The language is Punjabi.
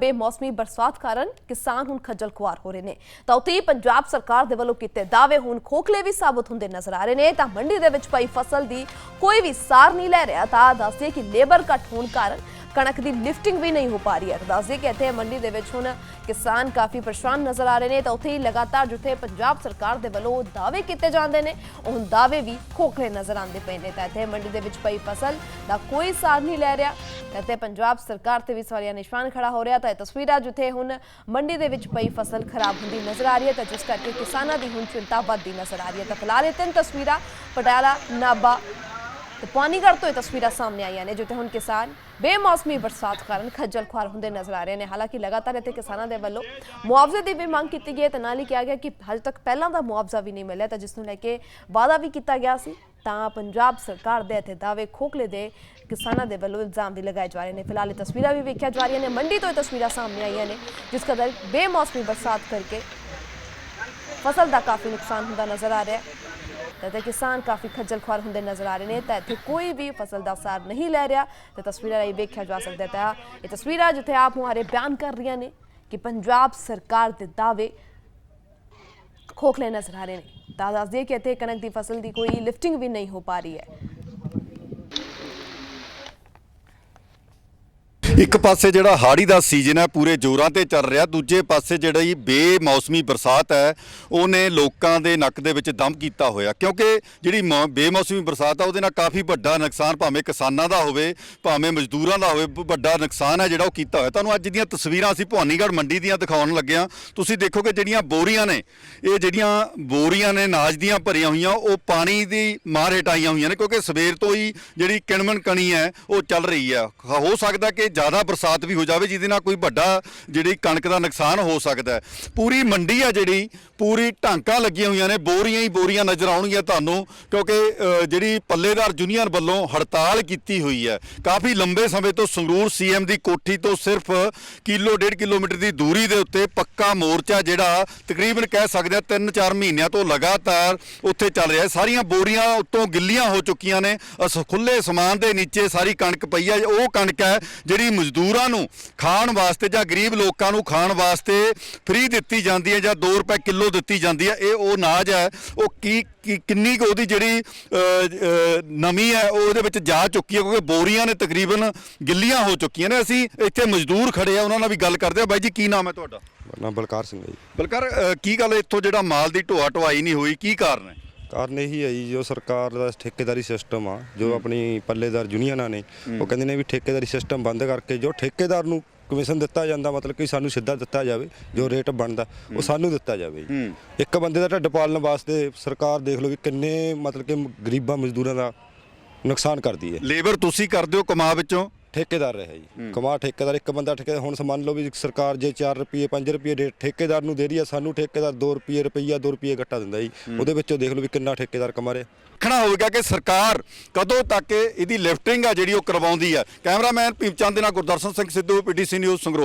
ਬੇਮੌਸਮੀ ਬਰਸਾਤ ਕਾਰਨ ਕਿਸਾਨ ਹੁਣ ਖੱਜਲ ਖੁਆਰ ਹੋ ਰਹੇ ਨੇ। ਤਾਂ ਉੱਥੇ ਹੀ ਪੰਜਾਬ ਸਰਕਾਰ ਦੇ ਵੱਲੋਂ ਕੀਤੇ ਦਾਅਵੇ ਹੁਣ ਖੋਖਲੇ ਵੀ ਸਾਬਤ ਹੁੰਦੇ ਨਜ਼ਰ ਆ ਰਹੇ ਨੇ। ਤਾਂ ਮੰਡੀ ਦੇ ਵਿੱਚ ਪਈ ਫਸਲ ਦੀ ਕੋਈ ਵੀ ਸਾਰ ਨਹੀਂ ਲੈ ਰਿਹਾ ਤਾਂ ਦੱਸਦੇ ਕਿ ਲੇਬਰ ਘੱਟ ਹੋਣ ਕਾਰਨ ਕਣਕ ਦੀ ਲਿਫਟਿੰਗ ਵੀ ਨਹੀਂ ਹੋ ਪਾ ਰਹੀ ਹੈ। ਦੱਸਦੇ ਕਿ ਇੱਥੇ ਮੰਡੀ ਦੇ ਵਿੱਚ ਹੁਣ ਕਿਸਾਨ ਕਾਫੀ ਪਰੇਸ਼ਾਨ ਨਜ਼ਰ ਆ ਰਹੇ ਨੇ। ਤਾਂ ਉੱਥੇ ਹੀ ਲਗਾਤਾਰ ਜਿੱਥੇ ਪੰਜਾਬ ਸਰਕਾਰ ਦੇ ਵੱਲੋਂ ਦਾਅਵੇ ਕੀਤੇ ਜਾਂਦੇ ਨੇ ਉਹ ਦਾਅਵੇ ਵੀ ਖੋਖਲੇ ਨਜ਼ਰ ਆਉਂਦੇ ਪਏ ਨੇ। ਤਾਂ ਇੱਥੇ ਮੰਡੀ ਦੇ ਵਿੱਚ ਪਈ ਫਸਲ ਦਾ ਕੋਈ ਸਾਰ ਨਹੀਂ ਲੈ ਰਿਹਾ। ਤਾਂ ਪੰਜਾਬ ਸਰਕਾਰ ਤੇ ਵੀ ਸਵਾਲੀਆ ਨਿਸ਼ਾਨ ਖੜਾ ਹੋ ਰਿਹਾ ਤਾਂ ਇਹ ਤਸਵੀਰਾਂ ਜਿੱਥੇ ਹੁਣ ਮੰਡੀ ਦੇ ਵਿੱਚ ਪਈ ਫਸਲ ਖਰਾਬ ਹੁੰਦੀ ਨਜ਼ਰ ਆ ਰਹੀ ਹੈ ਤਾਂ ਜਿਸ ਕਰਕੇ ਕਿਸਾਨਾਂ ਦੀ ਹੁਣ ਚਿੰਤਾ ਵੱਧਦੀ ਨਜ਼ਰ ਆ ਰਹੀ ਹੈ। ਤਾਂ ਫਿਲਹਾਲ ਇਹ ਤਿੰਨ ਤਸਵੀਰਾਂ ਪਟਿਆਲਾ ਨਾਬਾ ਤੇ ਪਾਣੀਗੜ੍ਹ ਤੋਂ ਇਹ ਤਸਵੀਰਾਂ ਸਾਹਮਣੇ ਆਈਆਂ ਨੇ, ਜਿੱਥੇ ਹੁਣ ਕਿਸਾਨ ਬੇਮੌਸਮੀ ਬਰਸਾਤ ਕਾਰਨ ਖੱਜਲ ਖੁਆਰ ਹੁੰਦੇ ਨਜ਼ਰ ਆ ਰਹੇ ਨੇ। ਹਾਲਾਂਕਿ ਲਗਾਤਾਰ ਇੱਥੇ ਕਿਸਾਨਾਂ ਦੇ ਵੱਲੋਂ ਮੁਆਵਜ਼ੇ ਦੀ ਵੀ ਮੰਗ ਕੀਤੀ ਗਈ ਹੈ। ਤੇ ਨਾਲ ਹੀ ਕਿਹਾ ਗਿਆ ਕਿ ਹਜੇ ਤੱਕ ਪਹਿਲਾਂ ਦਾ ਮੁਆਵਜ਼ਾ ਵੀ ਨਹੀਂ ਮਿਲਿਆ ਤਾਂ ਜਿਸ ਨੂੰ ਲੈ ਕੇ ਵਾਅਦਾ ਵੀ ਕੀਤਾ ਗਿਆ ਸੀ। ਤਾਂ ਪੰਜਾਬ ਸਰਕਾਰ ਦੇ ਇੱਥੇ ਦਾਅਵੇ ਖੋਖਲੇ ਦੇ ਕਿਸਾਨਾਂ ਦੇ ਵੱਲੋਂ ਇਲਜ਼ਾਮ ਵੀ ਲਗਾਏ ਜਾ ਰਹੇ ਨੇ। ਫਿਲਹਾਲ ਇਹ ਤਸਵੀਰਾਂ ਵੀ ਵੇਖਿਆ ਜਾ ਰਹੀਆਂ ਨੇ। ਮੰਡੀ ਤੋਂ ਇਹ ਤਸਵੀਰਾਂ ਸਾਹਮਣੇ ਆਈਆਂ ਨੇ, ਜਿਸ ਕਦਰ ਬੇਮੌਸਮੀ ਬਰਸਾਤ ਕਰਕੇ ਫਸਲ ਦਾ ਕਾਫੀ ਨੁਕਸਾਨ ਹੁੰਦਾ ਨਜ਼ਰ ਆ ਰਿਹਾ ਹੈ। ਤਾਂ ਕਿਸਾਨ ਕਾਫੀ ਖੱਜਲ ਖੁਆਰ ਹੁੰਦੇ ਨਜ਼ਰ ਆ ਰਹੇ ਨੇ, ਤਾਂ ਇੱਥੇ ਕੋਈ ਵੀ ਫਸਲ ਦਾ ਸਾਰ ਨਹੀਂ ਲੈ ਰਿਹਾ। ਤੇ ਤਸਵੀਰਾਂ ਇਹ ਵੇਖਿਆ ਜਾ ਸਕਦਾ ਹੈ ਤਾਂ ਇਹ ਤਸਵੀਰਾਂ ਜਿੱਥੇ ਆਪ ਮੁਹਾਰੇ ਬਿਆਨ ਕਰ ਰਹੀਆਂ ਨੇ ਕਿ ਪੰਜਾਬ ਸਰਕਾਰ ਦੇ ਦਾਅਵੇ ਖੋਖਲੇ ਨਜ਼ਰ ਆ ਰਹੇ ਨੇ। ਤਾਂ ਦੱਸ ਕਿ ਇੱਥੇ ਕਣਕ ਦੀ ਫਸਲ ਦੀ ਕੋਈ ਲਿਫਟਿੰਗ ਵੀ ਨਹੀਂ ਹੋ ਪਾ ਰਹੀ ਹੈ। ਇੱਕ ਪਾਸੇ ਜਿਹੜਾ ਹਾੜੀ ਦਾ ਸੀਜ਼ਨ ਹੈ, ਪੂਰੇ ਜ਼ੋਰਾਂ ਤੇ ਚੱਲ ਰਿਹਾ, ਦੂਜੇ ਪਾਸੇ ਜਿਹੜੀ ਬੇਮੌਸਮੀ ਬਰਸਾਤ ਹੈ, ਉਹਨੇ ਲੋਕਾਂ ਦੇ ਨੱਕ ਦੇ ਵਿੱਚ ਦਮ ਕੀਤਾ ਹੋਇਆ। ਕਿਉਂਕਿ ਜਿਹੜੀ ਮੌ- ਬੇਮੌਸਮੀ ਬਰਸਾਤ ਆ, ਉਹਦੇ ਨਾਲ ਕਾਫੀ ਵੱਡਾ ਨੁਕਸਾਨ ਭਾਵੇਂ ਕਿਸਾਨਾਂ ਦਾ ਹੋਵੇ, ਭਾਵੇਂ ਮਜ਼ਦੂਰਾਂ ਦਾ ਹੋਵੇ ਬ- ਵੱਡਾ ਨੁਕਸਾਨ ਹੈ ਜਿਹੜਾ ਉਹ ਕੀਤਾ ਹੋਇਆ। ਤੁਹਾਨੂੰ ਅੱਜ ਦੀਆਂ ਤਸਵੀਰਾਂ ਅਸੀਂ ਭਵਾਨੀਗੜ੍ਹ ਮੰਡੀ ਦੀਆਂ ਦਿਖਾਉਣ ਲੱਗੇ ਹਾਂ ਤੁਸੀਂ ਦੇਖੋਗੇ ਜਿਹੜੀਆਂ ਬੋਰੀਆਂ ਨੇ, ਇਹ ਜਿਹੜੀਆਂ ਬੋਰੀਆਂ ਨੇ ਨਾਜ ਦੀਆਂ ਭਰੀਆਂ ਹੋਈਆਂ, ਉਹ ਪਾਣੀ ਦੀ ਮਾਰ ਹੇਠ ਆਈਆਂ ਹੋਈਆਂ ਨੇ, ਕਿਉਂਕਿ ਸਵੇਰ ਤੋਂ ਹੀ ਜਿਹੜੀ ਕਿਣਮਣ ਕਣੀ ਹੈ, ਉਹ ਚੱਲ ਰਹੀ ਹੈ, ਹੋ ਸਕਦਾ ਕਿ ਜ਼ਿਆਦਾ ਜ਼ਿਆਦਾ ਬਰਸਾਤ ਵੀ ਹੋ ਜਾਵੇ, ਜਿਹਦੇ ਨਾਲ ਕੋਈ ਵੱਡਾ ਜਿਹੜੀ ਕਣਕ ਦਾ ਨੁਕਸਾਨ ਹੋ ਸਕਦਾ ਪੂਰੀ ਮੰਡੀ ਆ ਜਿਹੜੀ, ਪੂਰੀ ਢਾਂਕਾਂ ਲੱਗੀਆਂ ਹੋਈਆਂ ਨੇ, ਬੋਰੀਆਂ ਹੀ ਬੋਰੀਆਂ ਨਜ਼ਰ ਆਉਣਗੀਆਂ ਤੁਹਾਨੂੰ, ਕਿਉਂਕਿ ਜਿਹੜੀ ਪੱਲੇਦਾਰ ਯੂਨੀਅਨ ਵੱਲੋਂ ਹੜਤਾਲ ਕੀਤੀ ਹੋਈ ਹੈ। ਕਾਫੀ ਲੰਬੇ ਸਮੇਂ ਤੋਂ ਸੰਗਰੂਰ ਸੀਐਮ ਦੀ ਕੋਠੀ ਤੋਂ ਸਿਰਫ ਕਿਲੋ, ਡੇਢ ਕਿਲੋਮੀਟਰ ਦੀ ਦੂਰੀ ਦੇ ਉੱਤੇ ਪੱਕਾ ਮੋਰਚਾ ਜਿਹੜਾ ਤਕਰੀਬਨ ਕਹਿ ਸਕਦੇ ਆ 3-4 ਮਹੀਨਿਆਂ ਤੋਂ ਲਗਾਤਾਰ ਉੱਥੇ ਚੱਲ ਰਿਹਾ ਸਾਰੀਆਂ ਬੋਰੀਆਂ ਉੱਤੋਂ ਗਿੱਲੀਆਂ ਹੋ ਚੁੱਕੀਆਂ ਨੇ। ਅਸ ਖੁੱਲੇ ਸਮਾਨ ਦੇ ਨੀਚੇ ਸਾਰੀ ਕਣਕ ਪਈ ਹੈ। ਉਹ ਕਣਕ ਹੈ ਜਿਹੜੀ ਮਜ਼ਦੂਰਾਂ ਨੂੰ ਖਾਣ ਵਾਸਤੇ ਜਾਂ ਗਰੀਬ ਲੋਕਾਂ ਨੂੰ ਖਾਣ ਵਾਸਤੇ ਫ੍ਰੀ ਦਿੱਤੀ ਜਾਂਦੀ ਹੈ ਜਾਂ 2 ਰੁਪਏ ਕਿਲੋ ਦਿੱਤੀ ਜਾਂਦੀ ਹੈ ਇਹ ਉਹ ਅਨਾਜ ਹੈ ਉਹ ਕੀ ਕਿੰਨੀ ਕੁ ਉਹਦੀ ਜਿਹੜੀ ਨਮੀ ਹੈ ਉਹ ਉਹਦੇ ਵਿੱਚ ਜਾ ਚੁੱਕੀ ਹੈ ਕਿਉਂਕਿ ਬੋਰੀਆਂ ਨੇ ਤਕਰੀਬਨ ਗਿੱਲੀਆਂ ਹੋ ਚੁੱਕੀਆਂ ਨੇ। ਅਸੀਂ ਇੱਥੇ ਮਜ਼ਦੂਰ ਖੜੇ ਆ ਉਹਨਾਂ ਨਾਲ ਵੀ ਗੱਲ ਕਰਦੇ ਆ ਬਾਈ ਜੀ ਕੀ ਨਾਮ ਹੈ ਤੁਹਾਡਾ? ਨਾਮ ਬਲਕਾਰ ਸਿੰਘ ਹੈ ਜੀ। ਬਲਕਰ ਕੀ ਗੱਲ ਇੱਥੋਂ ਜਿਹੜਾ ਮਾਲ ਦੀ ਢੋਆ ਢਵਾਈ ਨਹੀਂ ਹੋਈ ਕੀ ਕਾਰਨ ਹੈ? ਕਾਰਨ ਇਹੀ ਹੈ ਜੀ ਜੋ ਸਰਕਾਰ ਦਾ ਠੇਕੇਦਾਰੀ ਸਿਸਟਮ ਆ ਜੋ ਆਪਣੀ ਪੱਲੇਦਾਰ ਯੂਨੀਅਨਾਂ ਨੇ ਉਹ ਕਹਿੰਦੇ ਨੇ ਵੀ ਠੇਕੇਦਾਰੀ ਸਿਸਟਮ ਬੰਦ ਕਰਕੇ ਜੋ ਠੇਕੇਦਾਰ ਨੂੰ ਕਮਿਸ਼ਨ ਦਿੱਤਾ ਜਾਂਦਾ ਮਤਲਬ ਕਿ ਸਾਨੂੰ ਸਿੱਧਾ ਦਿੱਤਾ ਜਾਵੇ ਜੋ ਰੇਟ ਬਣਦਾ ਉਹ ਸਾਨੂੰ ਦਿੱਤਾ ਜਾਵੇ ਜੀ। ਇੱਕ ਬੰਦੇ ਦਾ ਢਿੱਡ ਪਾਲਣ ਵਾਸਤੇ ਸਰਕਾਰ ਦੇਖ ਲਓ ਵੀ ਕਿੰਨੇ ਮਤਲਬ ਕਿ ਗਰੀਬਾਂ ਮਜ਼ਦੂਰਾਂ ਦਾ ਨੁਕਸਾਨ ਕਰਦੀ ਹੈ। ਲੇਬਰ ਤੁਸੀਂ ਕਰਦੇ ਹੋ ਕਮਾ ਵਿੱਚੋਂ? ਠੇਕੇਦਾਰ ਰਿਹਾ ਜੀ। ਕਮਾ ਠੇਕੇਦਾਰ ਇੱਕ ਬੰਦਾ ਠੇਕੇਦਾਰ ਹੁਣ ਮੰਨ ਲਓ ਵੀ ਸਰਕਾਰ ਜੇ 4 ਰੁਪਏ 5 ਰੁਪਏ ਰੇਟ ਠੇਕੇਦਾਰ ਨੂੰ ਦੇ ਰਹੀ ਹੈ ਸਾਨੂੰ ਠੇਕੇਦਾਰ 2 ਰੁਪਏ ਰੁਪਈਆ 2 ਰੁਪਏ ਘੱਟਾ ਦਿੰਦਾ ਜੀ। ਉਹਦੇ ਵਿੱਚੋਂ ਦੇਖ ਲਓ ਵੀ ਕਿੰਨਾ ਠੇਕੇਦਾਰ ਕਮਾ ਰਿਹਾ। ਦੇਖਣਾ ਹੋਵੇਗਾ ਕਿ ਸਰਕਾਰ ਕਦੋਂ ਤੱਕ ਇਹਦੀ ਲਿਫਟਿੰਗ ਆ ਜਿਹੜੀ ਉਹ ਕਰਵਾਉਂਦੀ ਆ। ਕੈਮਰਾਮੈਨ ਭੀਮਚੰਦ ਦੇ ਨਾਲ ਗੁਰਦਰਸ਼ਨ ਸਿੰਘ ਸਿੱਧੂ ਪੀਟੀਸੀ ਨਿਊਜ਼ ਸੰਗਰੂਰ।